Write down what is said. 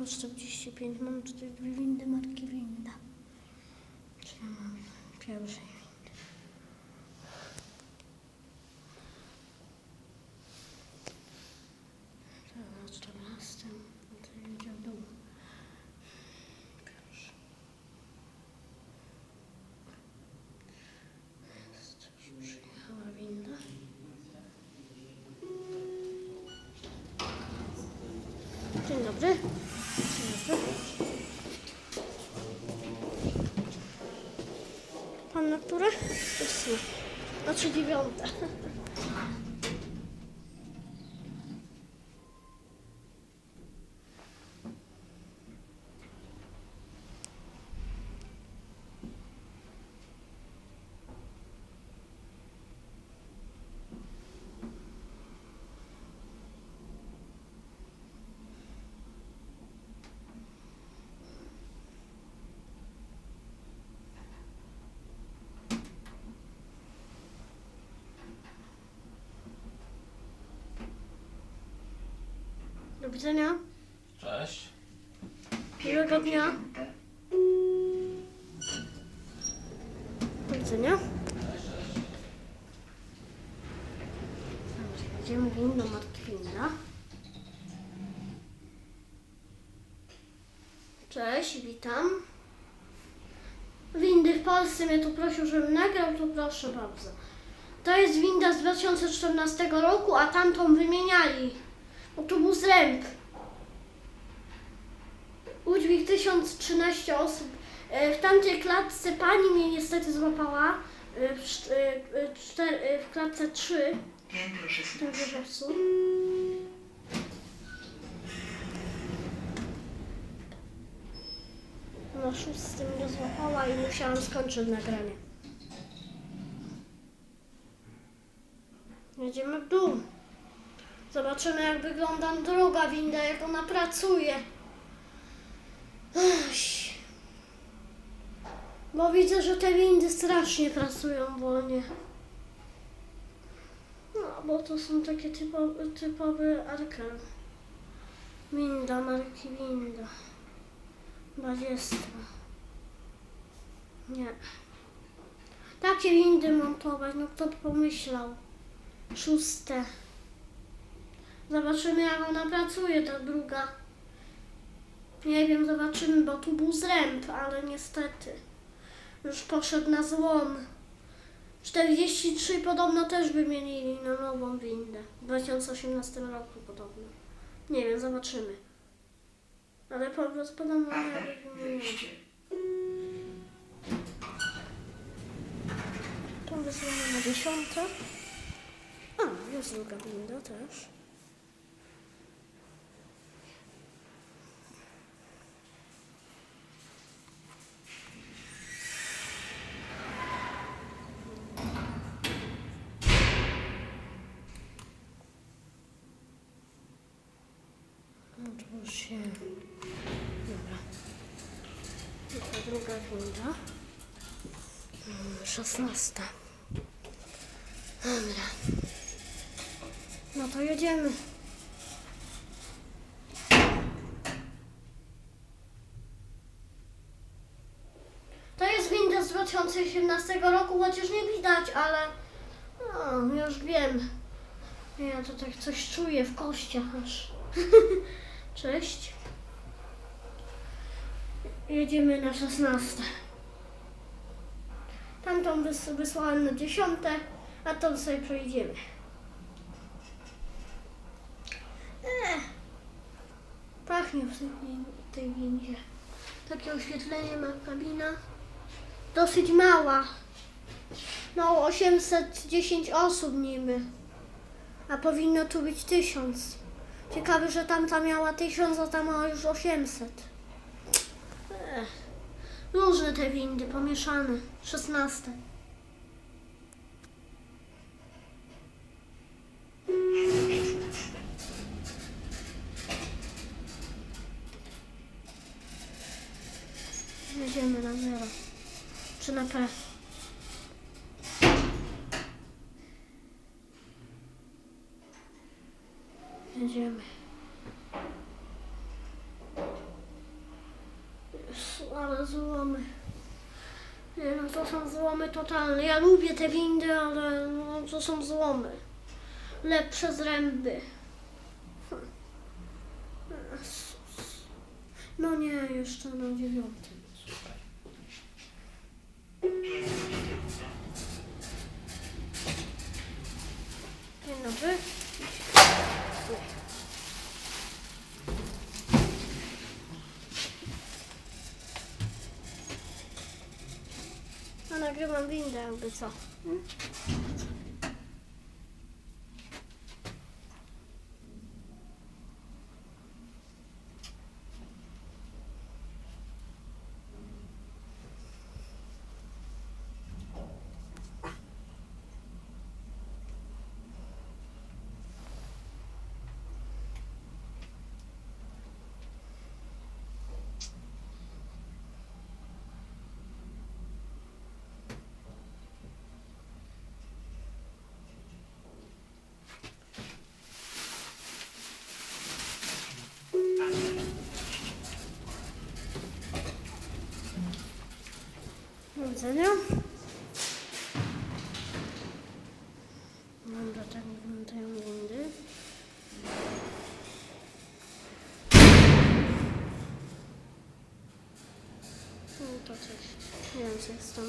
po 45. Mam tutaj dwie windy marki Winda. Czyli mam pierwszej windy. Na 14. No to jedzie w dół. Pierwszy. Jest, już przyjechała winda. Dzień dobry. Pan natura ósma. Znaczy dziewiąta. Do widzenia. Cześć. Miłego dnia. Do widzenia. Dobrze, Jedziemy windą Winda. Cześć, witam. Windy w Polsce mnie tu prosił, żebym nagrał, to proszę bardzo. To jest winda z 2014 roku, a tamtą wymieniali. Bo tu był zręb. Udźwig 1013 osób. E, W tamtej klatce pani mnie niestety złapała. e, W, e, czter, w klatce 3 Piętro w tym 16. wieżowcu. Na szóstym mnie złapała i musiałam skończyć nagranie. Jedziemy w dół. Zobaczymy jak wygląda druga winda, jak ona pracuje. Ech. Bo widzę, że te windy strasznie pracują wolnie. No, bo to są takie typowe, typowe arkel. Winda, marki winda. Badziestwa. Nie. Takie windy montować, no kto pomyślał. Szóste. Zobaczymy jak ona pracuje, ta druga. Nie wiem, zobaczymy, bo tu był zręb, ale niestety. Już poszedł na złom. 43 podobno też wymienili na nową windę. W 2018 roku podobno. Nie wiem, zobaczymy. Ale po prostu podobno wymienione. wyjście. Tą wysłamy na dziesiąte. A, jest druga winda też. Się... Dobra. I ta druga. Mm, Szesnasta. Dobra. No to jedziemy. To jest winda z 2018 roku, chociaż nie widać, ale no, już wiem. Ja to tak coś czuję w kościach aż. Cześć. Jedziemy na 16. Tamtą wys- wysłałem na 10, a tą sobie przejdziemy. Ech, pachnie w tej, w tej windzie. Takie oświetlenie ma kabina. Dosyć mała. No 810 osób niby. A powinno tu być 1000. Ciekawe, że tamta miała 1000, a ta ma już 800. Ech. Różne te windy, pomieszane. 16. Jedziemy na zero. Czy na P? Jedziemy. Ale złomy. Nie no, to są złomy totalne. Ja lubię te windy, ale no, to są złomy. Lepsze zręby. No nie, jeszcze na dziewiątym. Super. Dzień dobry. No nagrywam windę jakby co. Hmm? Do widzenia. Dobra, tak wyglądają windy. No to coś więcej z tą.